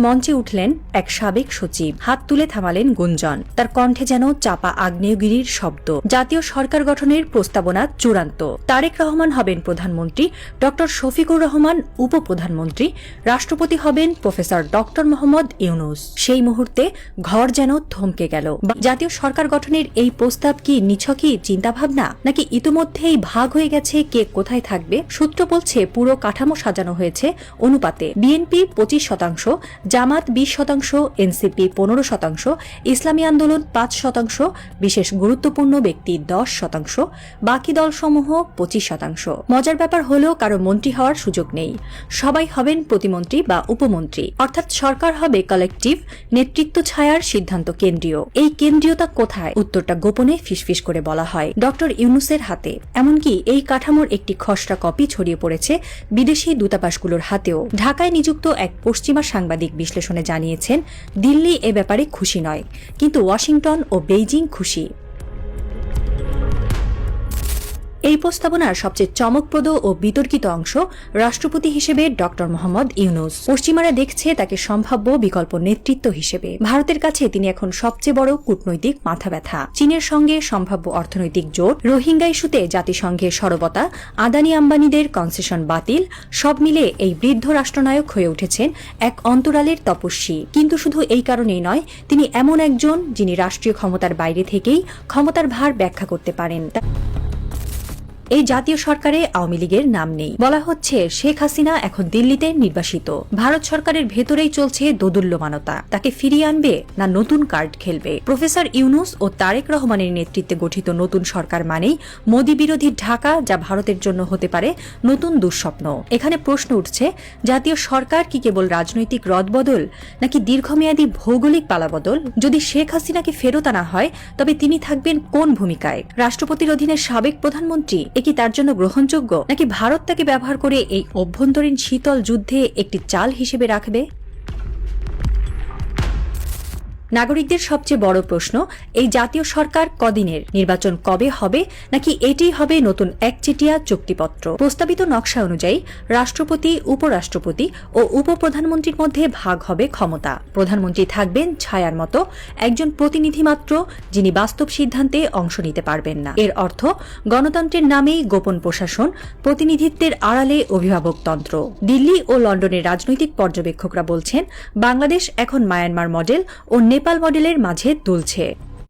মঞ্চে উঠলেন এক সাবেক সচিব। হাত তুলে থামালেন গুঞ্জন। তার কণ্ঠে যেন চাপা আগ্নেয়গিরির শব্দ। জাতীয় সরকার গঠনের প্রস্তাবনা চূড়ান্ত। তারেক রহমান হবেন প্রধানমন্ত্রী ড শফিকুর রহমান উপপ্রধানমন্ত্রী, রাষ্ট্রপতি হবেন প্রফেসর ড মোহাম্মদ ইউনুস। সেই মুহূর্তে ঘর যেন থমকে গেল। জাতীয় সরকার গঠনের এই প্রস্তাব কি নিছকই চিন্তাভাবনা? নাকি ইতিমধ্যেই ভাগ হয়ে গেছে কে কোথায় থাকবে? সূত্র বলছে পুরো কাঠামো সাজানো হয়েছে অনুপাতে। বিএনপি পঁচিশ শতাংশ জামাত বিশ শতাংশ, এনসিপি পনেরো শতাংশ, ইসলামী আন্দোলন পাঁচ শতাংশ, বিশেষ গুরুত্বপূর্ণ ব্যক্তি দশ শতাংশ, বাকি দলসমূহ পঁচিশ শতাংশ। মজার ব্যাপার হলেও কারও মন্ত্রী হওয়ার সুযোগ নেই। সবাই হবেন প্রতিমন্ত্রী বা উপমন্ত্রী। অর্থাৎ সরকার হবে কালেকটিভ নেতৃত্ব ছায়ার সিদ্ধান্ত কেন্দ্রীয়। এই কেন্দ্রীয়তা কোথায়? উত্তরটা গোপনে ফিসফিস করে বলা হয়। ডক্টর ইউনুসের হাতে। এমনকি এই কাঠামোর একটি খসড়া কপি ছড়িয়ে পড়েছে বিদেশি দূতাবাসগুলোর হাতেও। ঢাকায় নিযুক্ত এক পশ্চিমা সাংবাদিক বিশ্লেষণে জানিয়েছেন দিল্লি এ ব্যাপারে খুশি নয়। কিন্তু ওয়াশিংটন ও বেইজিং খুশি। এই প্রস্তাবনার সবচেয়ে চমকপ্রদ ও বিতর্কিত অংশ রাষ্ট্রপতি হিসেবে ড মোহাম্মদ ইউনুস। পশ্চিমারা দেখছে তাকে সম্ভাব্য বিকল্প নেতৃত্ব হিসেবে। ভারতের কাছে তিনি এখন সবচেয়ে বড় কূটনৈতিক মাথা ব্যথা চীনের সঙ্গে সম্ভাব্য অর্থনৈতিক জোট, রোহিঙ্গা ইস্যুতে জাতিসংঘের সরবতা, আদানি আম্বানিদের কনসেশন বাতিল, সব মিলে এই বৃদ্ধ রাষ্ট্রনায়ক হয়ে উঠেছেন এক অন্তরালের তপস্বী। কিন্তু শুধু এই কারণেই নয়, তিনি এমন একজন যিনি রাষ্ট্রীয় ক্ষমতার বাইরে থেকেই ক্ষমতার ভার ব্যাখ্যা করতে পারেন। এই জাতীয় সরকারে আওয়ামী লীগের নাম নেই। বলা হচ্ছে, শেখ হাসিনা এখন দিল্লিতে নির্বাসিত। ভারত সরকারের ভেতরেই চলছে দোদুল্যমানতা। তাকে ফিরিয়ে আনবে না নতুন কার্ড খেলবে? প্রফেসর ইউনুস ও তারেক রহমানের নেতৃত্বে গঠিত নতুন সরকার মানেই মোদী বিরোধী ঢাকা, যা ভারতের জন্য হতে পারে নতুন দুঃস্বপ্ন। এখানে প্রশ্ন উঠছে, জাতীয় সরকার কি কেবল রাজনৈতিক রদবদল, নাকি দীর্ঘমেয়াদী ভৌগোলিক পালাবদল? যদি শেখ হাসিনাকে ফেরত আনা হয়, তবে তিনি থাকবেন কোন ভূমিকায়? রাষ্ট্রপতির অধীনে সাবেক প্রধানমন্ত্রী এ কি তার জন্য গ্রহণযোগ্য? নাকি ভারত তাকে ব্যবহার করে এই অভ্যন্তরীণ শীতল যুদ্ধে একটি চাল হিসেবে রাখবে? নাগরিকদের সবচেয়ে বড় প্রশ্ন, এই জাতীয় সরকার কদিনের নির্বাচন কবে হবে, নাকি এটি হবে নতুন একচেটিয়া চুক্তিপত্র? প্রস্তাবিত নকশা অনুযায়ী রাষ্ট্রপতি, উপরাষ্ট্রপতি ও উপপ্রধানমন্ত্রীর মধ্যে ভাগ হবে ক্ষমতা। প্রধানমন্ত্রী থাকবেন ছায়ার মতো, একজন প্রতিনিধি মাত্র, যিনি বাস্তব সিদ্ধান্তে অংশ নিতে পারবেন না। এর অর্থ, গণতন্ত্রের নামেই গোপন প্রশাসন, প্রতিনিধিত্বের আড়ালে অভিভাবকতন্ত্র দিল্লি ও লন্ডনের রাজনৈতিক পর্যবেক্ষকরা বলছেন, বাংলাদেশ এখন মায়ানমার মডেল ও নেপাল মডেলের মাঝে দুলছে।